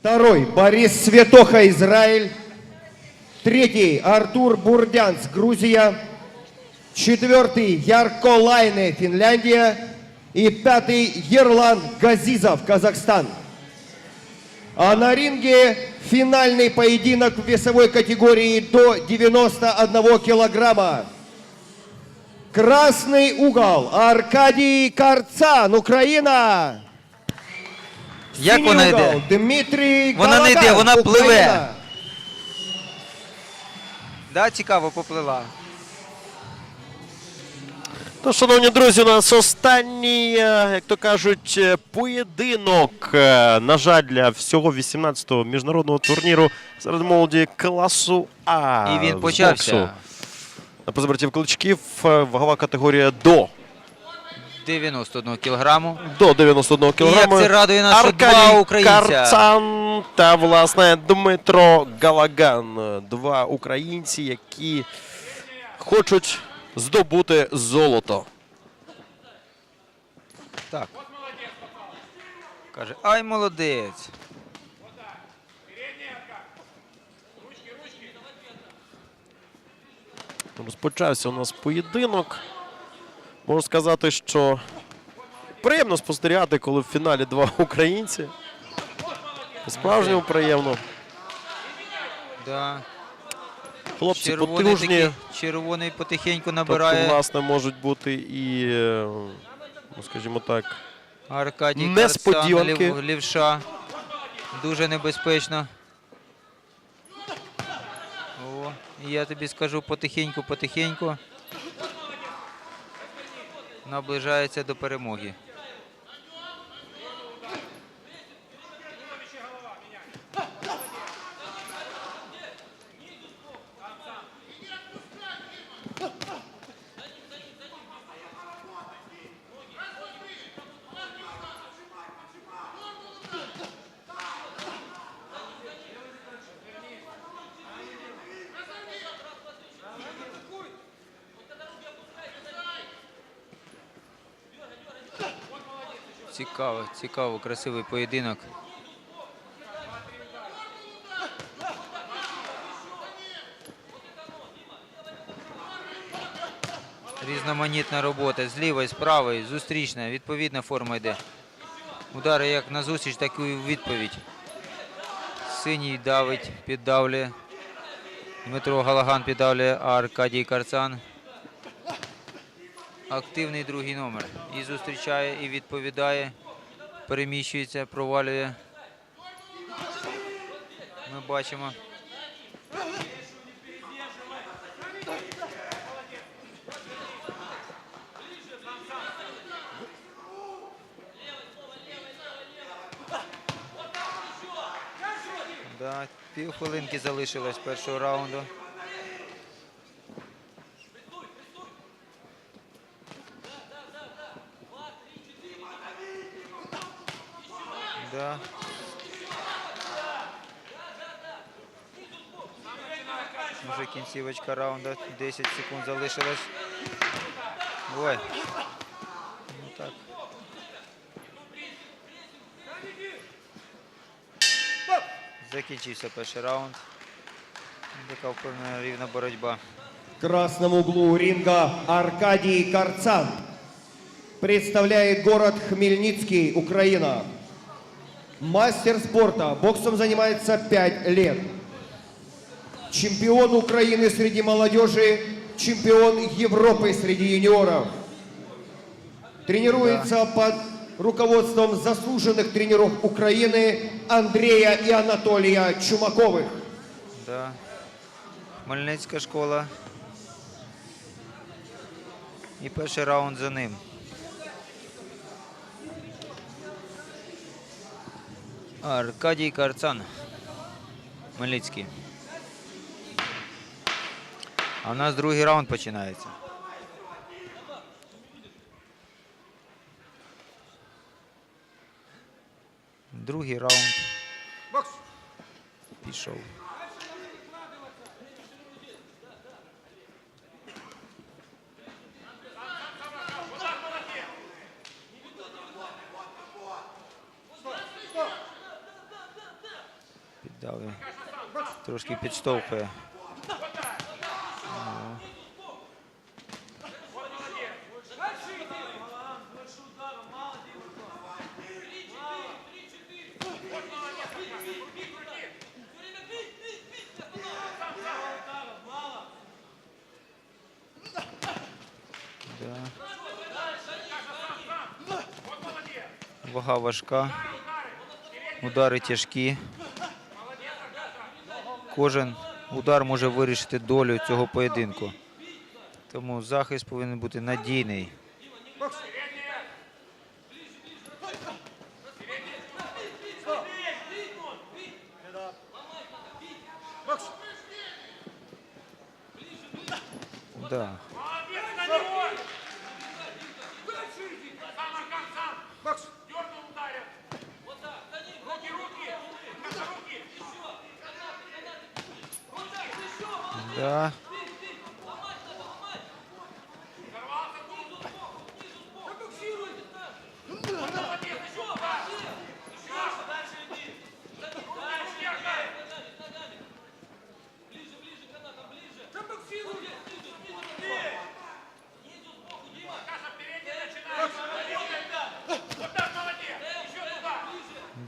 Второй Борис Светоха, Израиль. Третий Артур Бурдянц, Грузия. Четвертый Ярко Лайне, Финляндия. И пятый Ерлан Газизов, Казахстан. А на ринге финальный поединок в весовой категории до 91 килограмма. Красный угол Аркадий Карцан, Украина. Як вона йде? Дмитрій Вона не йде, вона пливе. Да, цікаво поплила. То, шановні друзі, у нас останній, е, як то кажуть, е, поєдинок. е, На жаль, для всього 18-го міжнародного турніру серед молоді класу А. І він почався. На позабратів кличків вагова категорія до. 91 кілограму. До 91 І як це радує нас, що два українця. Карцан та, власне, Дмитро Галаган. Два українці, які хочуть здобути золото. Так. Каже, ай молодець. Розпочався у нас поєдинок. Можу сказати, що приємно спостерігати, коли в фіналі два українці. Справжньому приємно. Да. Хлопці Червоний, потужні. такий, червоний потихеньку Тобто, набирає власне, можуть бути і, ну, скажімо так, Аркадій несподіванки. Карцан, лів, лівша. Дуже небезпечно. О, я тобі скажу потихеньку, потихеньку. Наближається до перемоги. Цікаво, цікаво, красивий поєдинок. Різноманітна робота з лівої, з правої, зустрічна, відповідна форма йде. Удари як на зустріч, так і у відповідь. Синій давить, піддавлює. Дмитро Галаган піддавлює, а Аркадій Карцан. Активний другий номер. І зустрічає, і відповідає, переміщується, провалює. Ми бачимо. Півхвилинки залишилось першого раунду. Да. Вже кінцівочка раунду. 10 секунд залишилось. Ой. Ну так. Закінчився перший раунд. Така впевнена рівна боротьба. В красном углу ринга Аркадий Карцан. Представляет город Хмельницкий, Украина. Мастер спорта. Боксом занимается 5 лет. Чемпион Украины среди молодежи. Чемпион Европы среди юниоров. Тренируется под руководством заслуженных тренеров Украины Андрея и Анатолия Чумаковых. Да. Хмельницька школа. І перший раунд за ним. Аркадій Карцан. Хмельницький. А в нас другий раунд починається. Другий раунд. Пішов. Трошки підштовхує. Да. Вага важка. Удари тяжкі. Кожен удар може вирішити долю цього поєдинку. Тому захист повинен бути надійний. Да.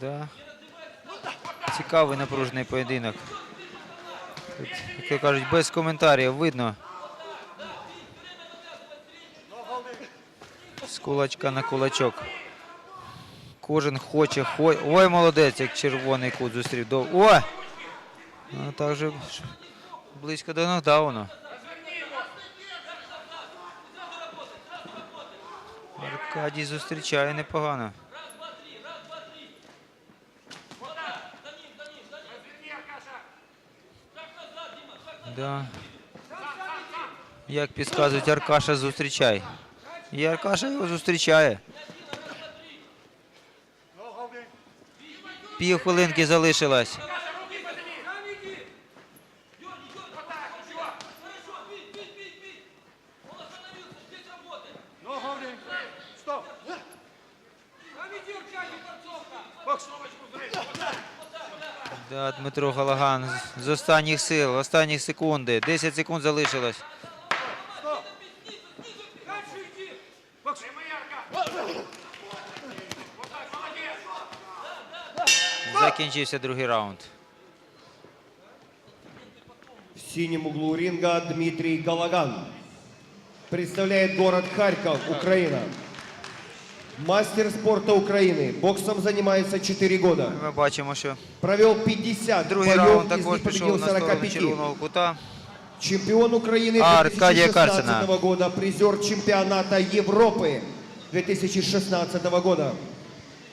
Да. Цікавий напружений поєдинок. Як кажуть, без коментарів видно. З кулачка на кулачок. Кожен хоче, хо... Ой, молодець, як червоний кут зустрів. О! Ну, так же близько до нокдауну. Аркадій зустрічає непогано. Да. Як підказують, Аркаша зустрічай. І Аркаша його зустрічає. Пів хвилинки залишилось. Да, Дмитро Галаган з- останніх сил, останніх секунди. 10 секунд залишилось. Закінчився другий раунд. В синем углу ринга Дмитрий Галаган. Представляет город Харьков, Украина. Мастер спорта Украины. Боксом занимается 4 года. Ми бачимо, що Провел 50 другий боев, раунд из також них пішов победил на сторону 45. червоного кута. Чемпион Украины Аркадия 2016 Карцина. года, призер чемпионата Европы 2016 года.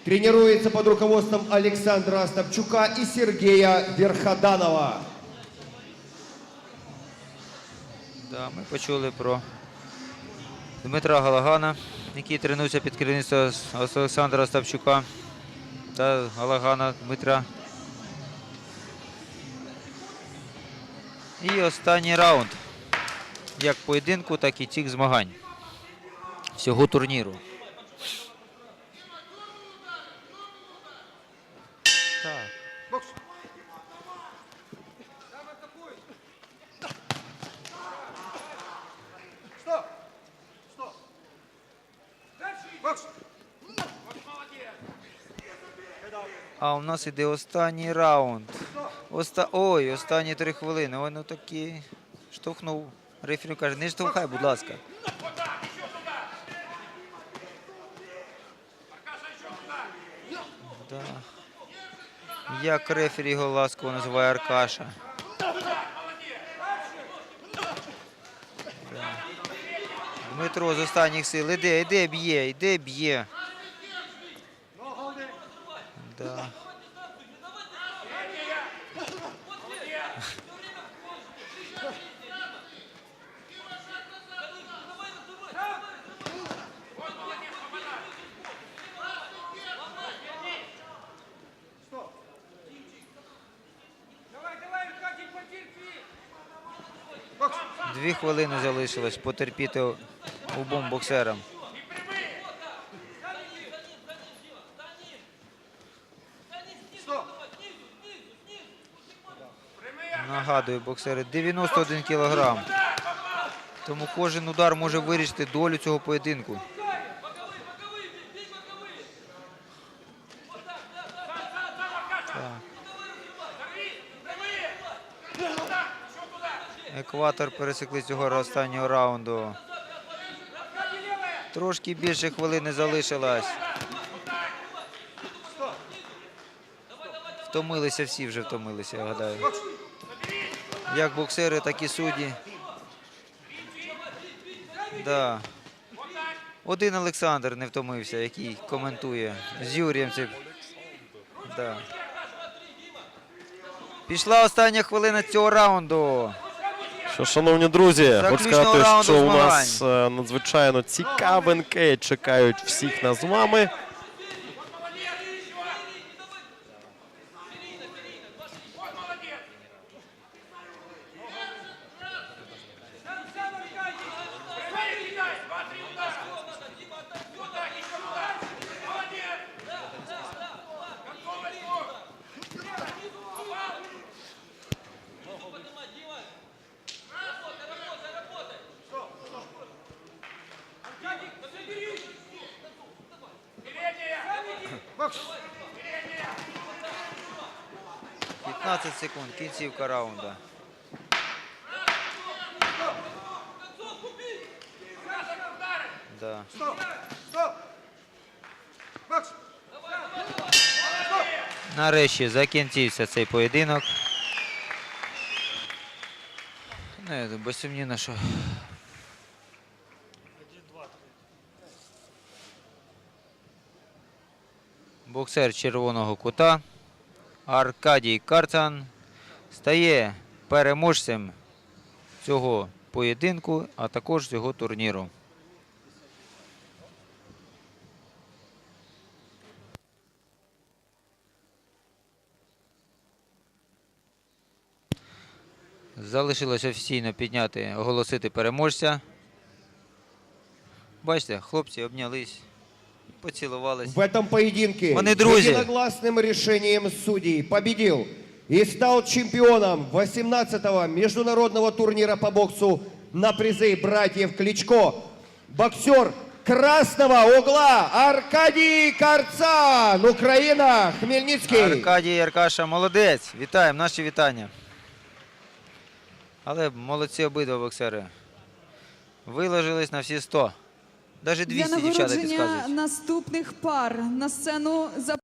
Тренируется под руководством Александра Остапчука и Сергея Верходанова. Да, ми почули про Дмитра Галагана, який тренується під керівництвом Олександра Остапчука та Галагана Дмитра. І останній раунд. Як поєдинку, так і цих змагань. Всього турніру. Так. А у нас іде останній раунд. Оста... Ой, останні три хвилини. Ой, ну такі. Штовхнув. Рефері каже, не штовхай, будь ласка. Да. Як рефері його ласково називає Аркаша. Да. Дмитро з останніх сил. Іде, іде, б'є, іде, б'є. Да. Дві хвилини залишилось потерпіти обом боксерам. Нагадую, боксери 91 кілограм. Тому кожен удар може вирішити долю цього поєдинку. Екватор пересекли цього останнього раунду. Трошки більше хвилини залишилось. Втомилися всі вже втомилися, я гадаю. Як боксери, так і судді. Да. Один Олександр не втомився, який коментує з Юрієм. Да. Пішла остання хвилина цього раунду. Що, шановні друзі, хочу сказати, що у нас е, надзвичайно цікавинки чекають всіх нас з вами. – 15 секунд, кінцівка раунда. Да. Нарешті закінчився цей поєдинок. Не, безсумнівно, що боксер червоного кута Аркадій Карцан стає переможцем цього поєдинку, а також цього турніру. Залишилось офіційно підняти, оголосити переможця. Бачите, хлопці обнялись, поцілувались. В этом поединке Вони друзі. единогласным решением судей победил и стал чемпионом 18-го международного турнира по боксу на призы братьев Кличко боксер красного угла Аркадий Карцан, Украина, Хмельницкий. Аркадій Аркаша молодець. Вітаємо, наші вітання. Але молодці обидва боксери. Виложились на всі 100. Навіть Для 200 дівчата нагородження підказують. наступних пар на сцену за